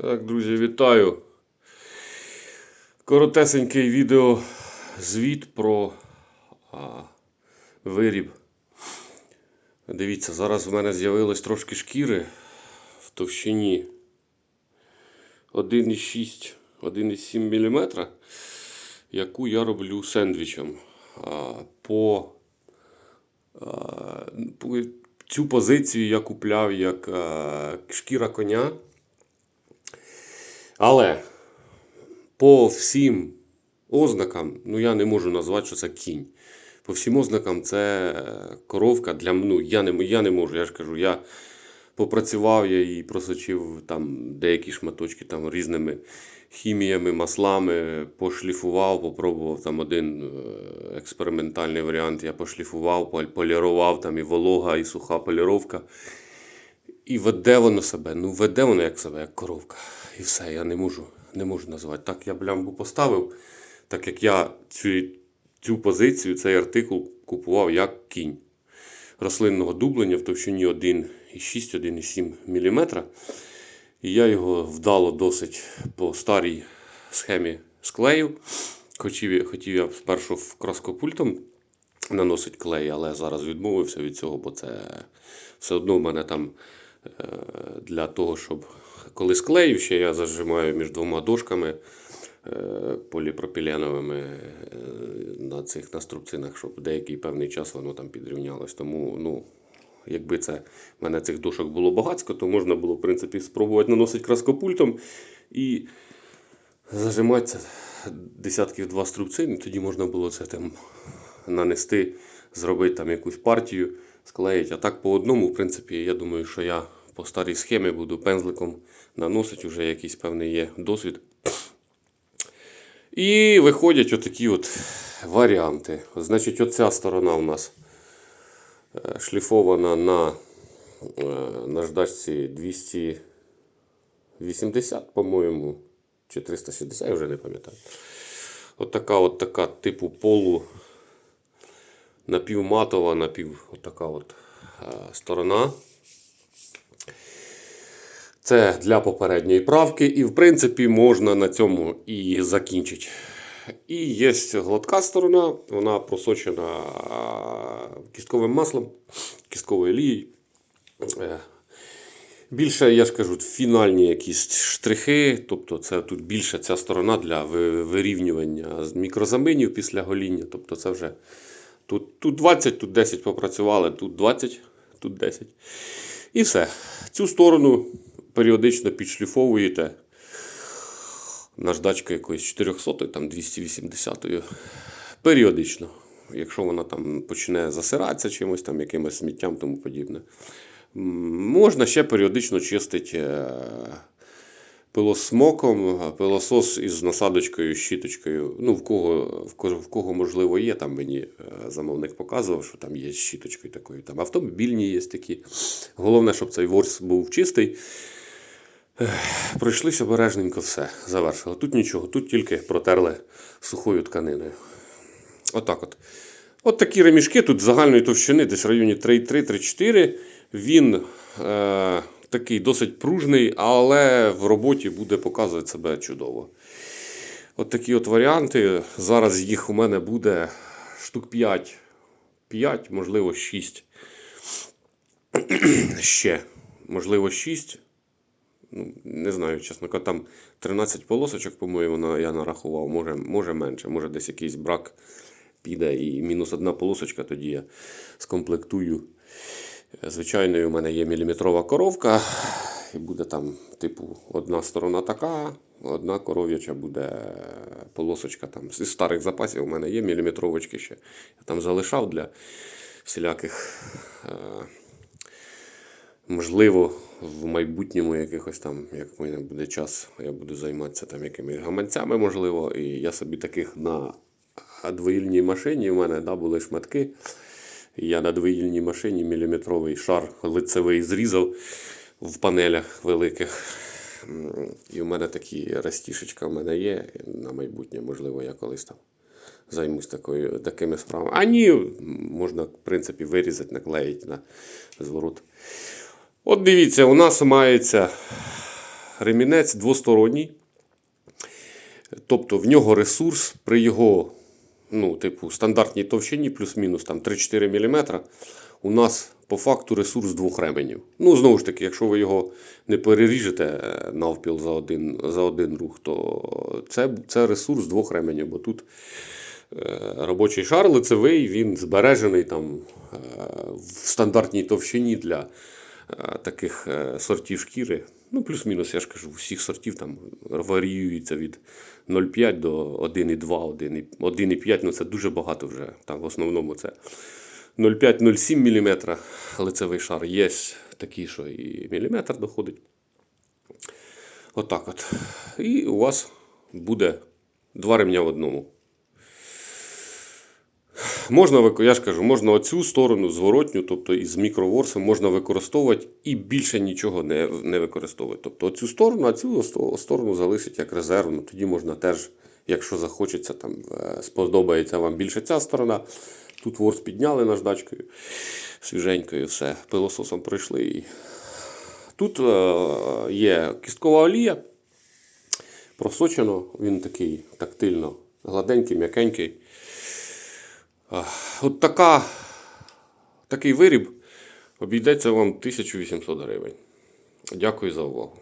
Так, друзі, вітаю. Коротесенький відео звіт про а, виріб. Дивіться, зараз в мене з'явилось трошки шкіри в товщині 1,6 1,7 мм, яку я роблю сендвічем. А, по, а, по цю позицію я купляв як а, шкіра коня. Але по всім ознакам, ну я не можу назвати, що це кінь. По всім ознакам це е, коровка для ну, я не, я не можу. Я ж кажу, я попрацював я і просочив там деякі шматочки там різними хіміями, маслами, пошліфував, попробував там один е, експериментальний варіант. Я пошліфував, полірував там і волога, і суха поліровка. І веде воно себе, ну веде воно як себе, як коровка. І все, я не можу, не можу назвати. Так я блямбу поставив, так як я цю, цю позицію, цей артикул купував як кінь рослинного дублення в товщині 1,6-1,7 мм. І я його вдало досить по старій схемі склеїв. Хотів, хотів я спершу краскопультом наносить клей, але зараз відмовився від цього, бо це все одно в мене там для того, щоб коли склею, ще я зажимаю між двома дошками е, поліпропіленовими е, на цих на струбцинах, щоб деякий певний час воно там підрівнялось. Тому, ну, якби це в мене цих дошок було багатсько, то можна було, в принципі, спробувати наносити краскопультом і зажиматися десятків два струбцин, і тоді можна було це там нанести, зробити там якусь партію, склеїти. А так по одному, в принципі, я думаю, що я по старій схемі буду пензликом наносити, вже якийсь певний є досвід. І виходять отакі от варіанти. Значить, оця сторона у нас е, шліфована на е, наждачці 280, по-моєму, чи 360, я вже не пам'ятаю. От така от така типу полу напівматова, напів от така от е, сторона. Це для попередньої правки, і в принципі можна на цьому і закінчити. І є гладка сторона, вона просочена кістковим маслом, кістковою олією. Е, Більше, я ж кажу, фінальні якісь штрихи, тобто це тут більше ця сторона для вирівнювання мікрозаминів після гоління. Тобто це вже тут, тут 20, тут 10 попрацювали, тут 20, тут 10. І все. Цю сторону періодично підшліфовуєте наждачкою якоїсь 400 там 280 періодично. Якщо вона там почне засиратися чимось, там, якимось сміттям тому подібне. Можна ще періодично чистити е, пилосмоком, пилосос із насадочкою, щіточкою. Ну, в кого, в кого, в кого можливо є, там мені е, замовник показував, що там є щіточкою такою. Там автомобільні є такі. Головне, щоб цей ворс був чистий. Пройшлись обережненько все, завершили. Тут нічого, тут тільки протерли сухою тканиною. Отак от. От такі ремішки тут загальної товщини, десь в районі 3,3-3,4. Він е, такий досить пружний, але в роботі буде показувати себе чудово. От такі от варіанти. Зараз їх у мене буде штук 5, 5, можливо, 6. Ще, можливо, 6. Ну, не знаю, чесно кажучи, там 13 полосочок, по-моєму, я нарахував. Може, може менше, може десь якийсь брак піде і мінус одна полосочка, тоді я скомплектую. Звичайно, у мене є міліметрова коровка, і буде там, типу, одна сторона така, одна коров'яча буде полосочка там. Зі старих запасів у мене є міліметровочки ще. Я там залишав для всіляких. Е- Можливо, в майбутньому якихось там, як мене буде час, я буду займатися там якимись гаманцями, можливо. І я собі таких на двоїльній машині в мене да, були шматки. Я на двоїльній машині міліметровий шар лицевий зрізав в панелях великих. І в мене такі растішечка в мене є на майбутнє, можливо, я колись там займусь такою, такими справами. А ні, можна, в принципі, вирізати, наклеїти на зворот. От дивіться, у нас мається ремінець двосторонній. Тобто в нього ресурс при його ну, типу, стандартній товщині, плюс-мінус там 3-4 мм, у нас по факту ресурс двох ременів. Ну, знову ж таки, якщо ви його не переріжете е, навпіл за один, за один рух, то це, це ресурс двох ременів, бо тут е, робочий шар лицевий, він збережений там е, в стандартній товщині для таких сортів шкіри. Ну, плюс-мінус, я ж кажу, всіх сортів там варіюється від 0,5 до 1,2, 1,5, 1,5, ну це дуже багато вже. Там в основному це 0,5-0,7 мм лицевий шар. Є такі, що і міліметр доходить. Отак от. І у вас буде два ремня в одному. Можна, я ж кажу, можна оцю сторону зворотню, тобто із мікроворсом можна використовувати і більше нічого не, не використовувати. Тобто оцю сторону, а цю сторону залишить як резервну. Тоді можна теж, якщо захочеться, там е, сподобається вам більше ця сторона. Тут ворс підняли наждачкою свіженькою, все, пилососом пройшли. Тут е, є кісткова олія, просочено, він такий тактильно гладенький, м'якенький. От така, такий виріб обійдеться вам 1800 гривень. Дякую за увагу.